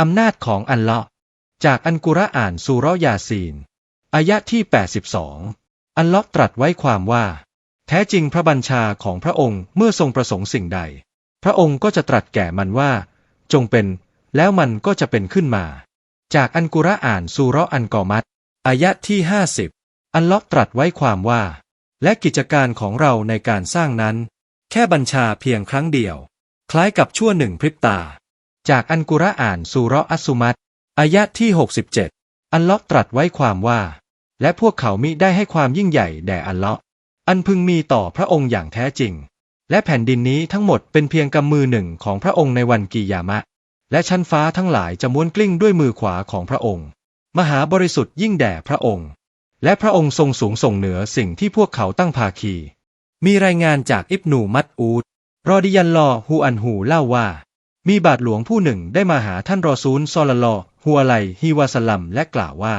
อำนาจของอัลเลาะห์จากอันกุรอานซูรยาซีนอายะที่ 82 อัลเลาะห์ตรัสไว้ความว่า แท้จริงพระบัญชาของพระองค์เมื่อทรงประสงค์สิ่งใด พระองค์ก็จะตรัสแก่มันว่า จงเป็น แล้วมันก็จะเป็นขึ้นมา จากอันกุรอานซูร์อันกอมัตอายะที่ 50 อัลเลาะห์ตรัสไว้ความว่า และกิจการของเราในการสร้างนั้น แค่บัญชาเพียงครั้งเดียว คล้ายกับชั่วหนึ่งพริบตา จากอันกุรอานซูราะห์อัสซุมัตอายะที่ 67 อัลเลาะห์ตรัสไว้ความว่า และพวกเขามิได้ให้ความยิ่งใหญ่แด่อัลเลาะห์อันพึงมีต่อพระองค์อย่างแท้จริง และแผ่นดินนี้ทั้งหมดเป็นเพียงกำมือหนึ่งของพระองค์ในวันกียามะ และชั้นฟ้าทั้งหลายจะม้วนกลิ้งด้วยมือขวาของพระองค์ มหาบริสุทธิ์ยิ่งแด่พระองค์ และพระองค์ทรงสูงส่งเหนือสิ่งที่พวกเขาตั้งภาคี มีรายงานจากอิบนูมัดอูดรอดิยันลอฮูอันฮูเล่าว่า มีบาทหลวงผู้หนึ่งได้มาหาท่านรอซูลซอลลัลลอฮูอะลัยฮิวาสลัมและกล่าวว่า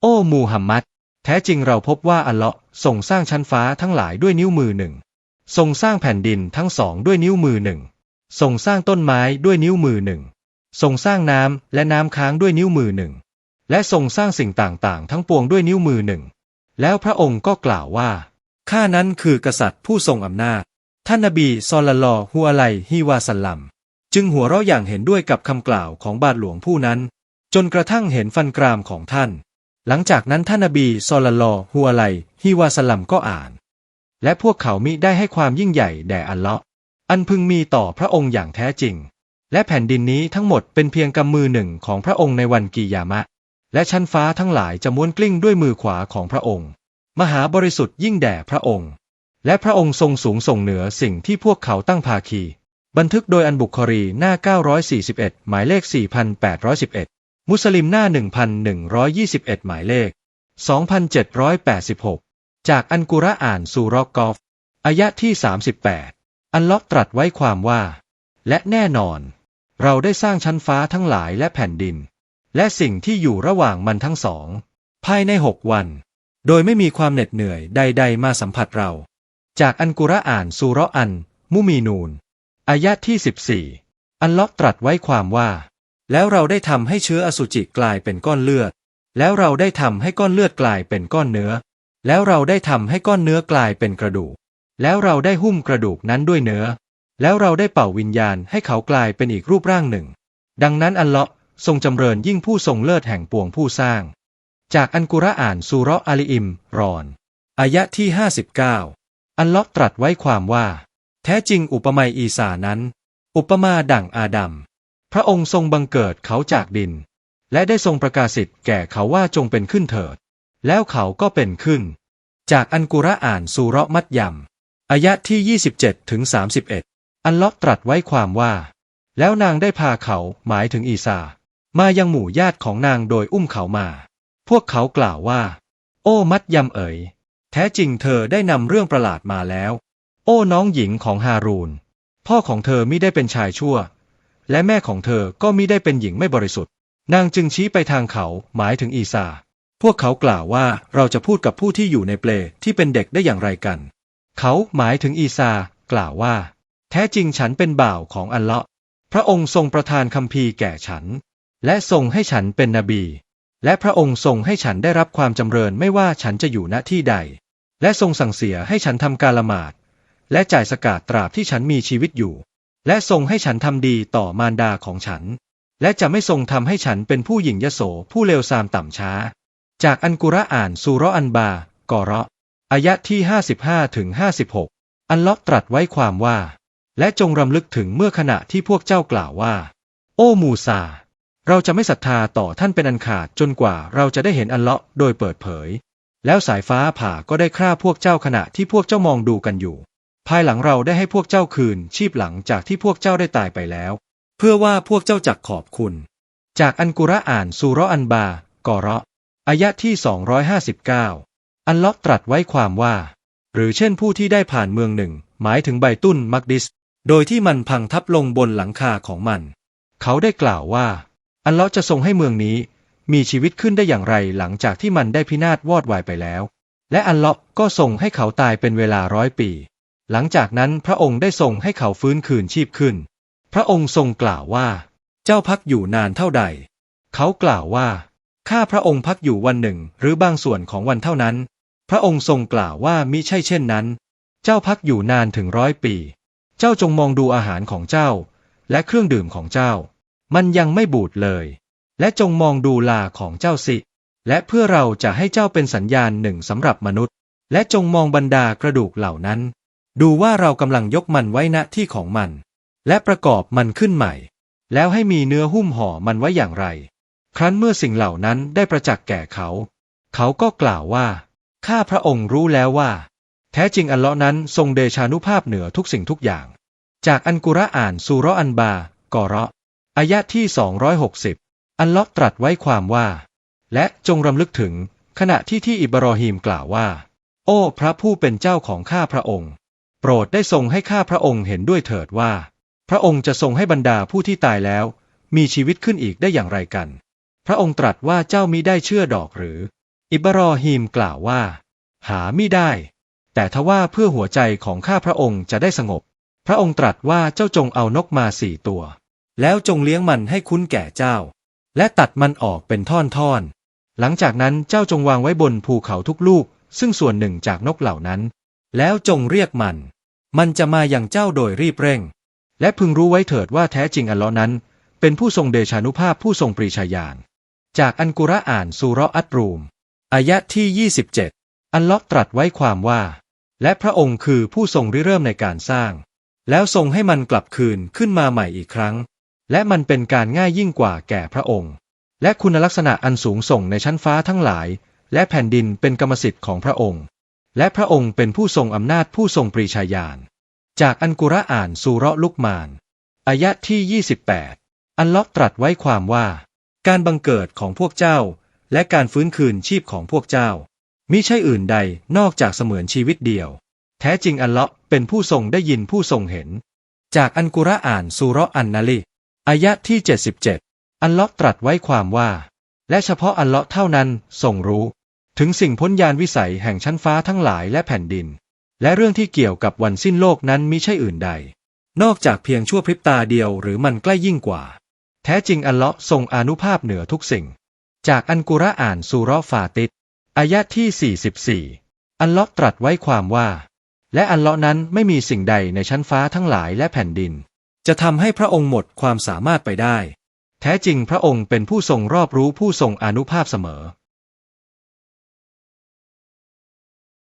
โอ้มูฮัมมัด แท้จริงเราพบว่าอัลเลาะห์ทรงสร้างชั้นฟ้าทั้งหลายด้วยนิ้วมือหนึ่ง ทรงสร้างแผ่นดินทั้งสองด้วยนิ้วมือหนึ่ง ทรงสร้างต้นไม้ด้วยนิ้วมือหนึ่ง ทรงสร้างน้ำและน้ำค้างด้วยนิ้วมือหนึ่ง และทรงสร้างสิ่งต่างๆ ทั้งปวงด้วยนิ้วมือหนึ่ง แล้วพระองค์ก็กล่าวว่า ข้านั้นคือกษัตริย์ผู้ทรงอำนาจ ท่านนบีซอลลัลลอฮุอะลัยฮิวาสลัม จึงหัวเราะอย่างเห็นด้วยกับคำกล่าวของบาทหลวงผู้นั้น จนกระทั่งเห็นฟันกรามของท่าน หลังจากนั้นท่านนบีซอลลัลลอฮุอะลัยฮิวาสลัมก็อ่าน และพวกเขามิได้ให้ความยิ่งใหญ่แด่อัลเลาะห์อันพึงมีต่อพระองค์อย่างแท้จริง และแผ่นดินนี้ทั้งหมดเป็นเพียงกำมือหนึ่งของพระองค์ในวันกียามะ และชั้นฟ้าทั้งหลายจะม้วนกลิ้งด้วยมือขวาของพระองค์ มหาบริสุทธิ์ยิ่งแด่พระองค์ และพระองค์ทรงสูงส่งเหนือสิ่งที่พวกเขาตั้งภาคี บันทึกโดยอันบุคครีหน้า 941 หมายเลข 4811 มุสลิมหน้า 1121 หมายเลข 2786 จากอันกุรอานซูรอกอฟอายะที่ 38 อันลาะห์ตรัสไว้ความว่า และแน่นอน เราได้สร้างชั้นฟ้าทั้งหลายและแผ่นดิน และสิ่งที่อยู่ระหว่างมันทั้งสอง ภายในหกวัน โดยไม่มีความเหน็ดเหนื่อยใด ๆ มาสัมผัสเรา จากอันกุรอานซูราะห์อัน มุมีนูน อายะที่ 14 อันลาะห์ตรัสไว้ความว่า แล้วเราได้ทำให้เชื้ออสุจิกลายเป็นก้อนเลือด แล้วเราได้ทำให้ก้อนเลือดกลายเป็นก้อนเนื้อ แล้วเราได้ทำให้ก้อนเนื้อกลายเป็นกระดูก แล้วเราได้หุ้มกระดูกนั้นด้วยเนื้อ แล้วเราได้เป่าวิญญาณให้เขากลายเป็นอีกรูปร่างหนึ่ง ดังนั้นอัลเลาะห์ทรงจำเริญยิ่งผู้ทรงเลิศแห่งปวงผู้สร้าง จากอันกุรอานซูราะห์อาลีอิม รอนอายะที่ 59 อัลเลาะห์ตรัสไว้ความว่า แท้จริงอุปมาอีสานั้น อุปมาดั่งอาดัม พระองค์ทรงบังเกิดเขาจากดิน และได้ทรงประกาศสิทธิ์แก่เขาว่าจงเป็นขึ้นเถิด แล้วเขาก็เป็นขึ้น จากอันกุระอ่านซูเระมัดยัมอายะที่ 27ถึง31 อัลเลาะตรัสไว้ความว่า แล้วนางได้พาเขาหมายถึงอีสา มายังหมู่ญาติของนางโดยอุ้มเขามา พวกเขากล่าวว่า โอ้มัดยำเอ๋ยแท้จริงเธอได้นำเรื่องประหลาดมาแล้ว อ้น้องหญิงของฮารูน พ่อของเธอมิได้เป็นชายชั่ว และแม่ของเธอก็มิได้เป็นหญิงไม่บริสุทธิ์ นางจึงชี้ไปทางเขาหมายถึงอีสาพวกเขากล่าวว่าเราจะพูดกับผู้ที่อยู่ในเปลที่เป็นเด็กได้อย่างไรกัน เขาหมายถึงอีสากล่าวว่า แท้จริงฉันเป็นบ่าวของอัลเลาะห์พระองค์ทรงประทานคัมภีแก่ฉัน และทรงให้ฉันเป็นนบี และพระองค์ทรงให้ฉันได้รับความจำเริญไม่ว่าฉันจะอยู่ณที่ใด และทรงสั่งเสียให้ฉันทำการละหมาด และจ่ายสกาดตราบที่ฉันมีชีวิตอยู่ และทรงให้ฉันทำดีต่อมารดาของฉัน และจะไม่ทรงทำให้ฉันเป็นผู้หญิงยโสผู้เลวทรามต่ำช้า จากอันกุรอานซูราะห์อันบากอเระอายะที่55ถึง56 อันเลาะตรัสไว้ความว่า และจงรำลึกถึงเมื่อขณะที่พวกเจ้ากล่าวว่า โอ้มูซา เราจะไม่ศรัทธาต่อท่านเป็นอันขาดจนกว่าเราจะได้เห็นอัลเลาะโดยเปิดเผย แล้วสายฟ้าผ่าก็ได้ฆ่าพวกเจ้าขณะที่พวกเจ้ามองดูกันอยู่ ภายหลังเราได้ให้พวกเจ้าคืนชีพหลังจากที่พวกเจ้าได้ตายไปแล้ว เพื่อว่าพวกเจ้าจักขอบคุณ จากอันกุรอานซูราะห์อันบากอเราะอายะที่ 259 อันเลาะตรัสไว้ความว่า หรือเช่นผู้ที่ได้ผ่านเมืองหนึ่ง หมายถึงไบตุนมักดิส โดยที่มันพังทับลงบนหลังคาของมัน เขาได้กล่าวว่า อัลเลาะจะทรงให้เมืองนี้ มีชีวิตขึ้นได้อย่างไรหลังจากที่มันได้พินาศวอดวายไปแล้ว และอัลเลาะก็ทรงให้เขาตายเป็นเวลาร้อยปี หลังจากนั้นพระองค์ได้ทรงให้เขาฟื้นคืนชีพขึ้น พระองค์ทรงกล่าวว่า เจ้าพักอยู่นานเท่าใด เขากล่าวว่า ข้าพระองค์พักอยู่วันหนึ่งหรือบางส่วนของวันเท่านั้น พระองค์ทรงกล่าวว่ามิใช่เช่นนั้น เจ้าพักอยู่นานถึงร้อยปี เจ้าจงมองดูอาหารของเจ้า และเครื่องดื่มของเจ้า มันยังไม่บูดเลย และจงมองดูลาของเจ้าสิ และเพื่อเราจะให้เจ้าเป็นสัญญาณหนึ่งสำหรับมนุษย์ และจงมองบรรดากระดูกเหล่านั้น ดูว่าเรากำลังยกมันไว้ณที่ของมัน และประกอบมันขึ้นใหม่ แล้วให้มีเนื้อหุ้มห่อมันไว้อย่างไร ครั้นเมื่อสิ่งเหล่านั้นได้ประจักษ์แก่เขา เขาก็กล่าวว่า ข้าพระองค์รู้แล้วว่า แท้จริงอัลเลาะห์นั้นทรงเดชานุภาพเหนือทุกสิ่งทุกอย่าง จากอันกุรอานซูรอันบากอเระอายะที่ 260 อัลเลาะห์ตรัสไว้ความว่า และจงรำลึกถึงขณะที่ที่อิบรอฮีมกล่าวว่า โอ้ พระผู้เป็นเจ้าของข้าพระองค์ โปรดได้ทรงให้ข้าพระองค์เห็นด้วยเถิดว่า พระองค์จะทรงให้บรรดาผู้ที่ตายแล้ว มีชีวิตขึ้นอีกได้อย่างไรกัน พระองค์ตรัสว่าเจ้ามิได้เชื่อดอกหรือ อิบรอฮีมกล่าวว่า หามิได้ แต่ทว่าเพื่อหัวใจของข้าพระองค์จะได้สงบ พระองค์ตรัสว่าเจ้าจงเอานกมาสี่ตัว แล้วจงเลี้ยงมันให้คุ้นแก่เจ้า และตัดมันออกเป็นท่อนๆหลังจากนั้นเจ้าจงวางไว้บนภูเขาทุกลูก ซึ่งส่วนหนึ่งจากนกเหล่านั้น แล้วจงเรียกมัน มันจะมาอย่างเจ้าโดยรีบเร่ง และพึงรู้ไว้เถิดว่าแท้จริงอัลเลอฮ์นั้น เป็นผู้ทรงเดชานุภาพผู้ทรงปรีชาญาณ จากอันกุรอานซูรอัตรูม อายะที่ 27 อัลเลอฮ์ตรัสไว้ความว่า และพระองค์คือผู้ทรงริเริ่มในการสร้าง แล้วทรงให้มันกลับคืนขึ้นมาใหม่อีกครั้ง และมันเป็นการง่ายยิ่งกว่าแก่พระองค์ และคุณลักษณะอันสูงส่งในชั้นฟ้าทั้งหลาย และแผ่นดินเป็นกรรมสิทธิ์ของพระองค์ และพระองค์เป็นผู้ทรงอำนาจผู้ทรงปรีชาญาณ จากอันกุรอานซูร์ลุกมานอายะที่ 28 อัลเลอฮ์ตรัสไว้ความว่า การบังเกิดของพวกเจ้า และการฟื้นคืนชีพของพวกเจ้ามิใช่อื่นใดนอกจากเสมือนชีวิตเดียว แท้จริงอัลเลาะห์เป็นผู้ทรงได้ยินผู้ทรงเห็น จากอันกุรอานซูร์อันนาลีอายะที่ 77 อัลเลาะห์ตรัสไว้ความว่า และเฉพาะอัลเลาะห์เท่านั้นทรงรู้ ถึงสิ่งพ้นยานวิสัยแห่งชั้นฟ้าทั้งหลายและแผ่นดิน และเรื่องที่เกี่ยวกับวันสิ้นโลกนั้นมิใช่อื่นใด นอกจากเพียงชั่วพริบตาเดียวหรือมันใกล้ยิ่งกว่า แท้จริงอัลเลาะห์ทรงอนุภาพเหนือทุกสิ่ง จากอันกุรอานซูเรฟาติดอายะที่ 44 อัลเลาะห์ตรัสไว้ความว่า และอัลเลาะห์นั้นไม่มีสิ่งใดในชั้นฟ้าทั้งหลายและแผ่นดิน จะทำให้พระองค์หมดความสามารถไปได้ แท้จริงพระองค์เป็นผู้ทรงรอบรู้ผู้ทรงอนุภาพเสมอ